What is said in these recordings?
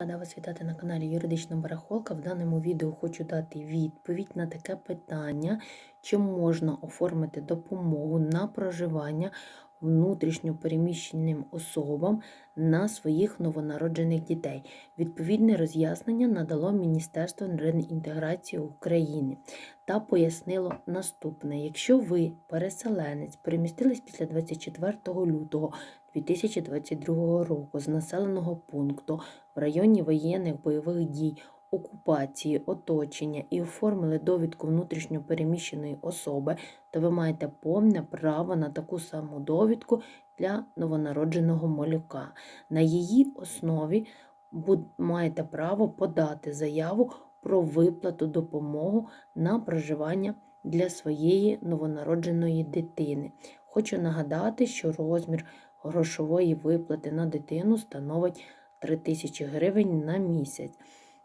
Рада вас вітати на каналі Юридична Барахолка. В даному відео хочу дати відповідь на таке питання, чи можна оформити допомогу на проживання внутрішньо переміщеним особам на своїх новонароджених дітей. Відповідне роз'яснення надало Міністерство реінтеграції України та пояснило наступне: якщо ви, переселенець, перемістились після 24 лютого 2022 року з населеного пункту в районі воєнних бойових дій, окупації, оточення і оформили довідку внутрішньо переміщеної особи, то ви маєте повне право на таку саму довідку для новонародженого малюка. На її основі маєте право подати заяву про виплату допомогу на проживання для своєї новонародженої дитини. Хочу нагадати, що розмір грошової виплати на дитину становить 3 тисячі гривень на місяць.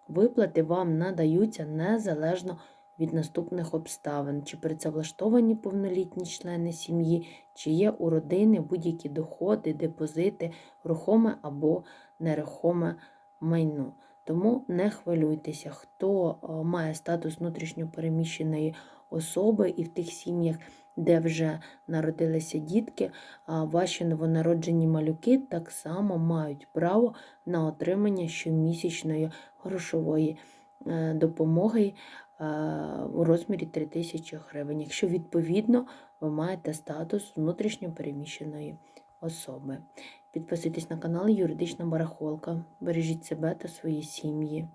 Виплати вам надаються незалежно від наступних обставин, чи працевлаштовані повнолітні члени сім'ї, чи є у родини будь-які доходи, депозити, рухоме або нерухоме майно. Тому не хвилюйтеся, хто е, має статус внутрішньопереміщеної особи і в тих сім'ях, де вже народилися дітки, а ваші новонароджені малюки так само мають право на отримання щомісячної грошової е, допомоги е, у розмірі 3 тисячі гривень, якщо відповідно ви маєте статус внутрішньопереміщеної особи. Підписуйтесь на канал Юридична Барахолка. Бережіть себе та свої сім'ї.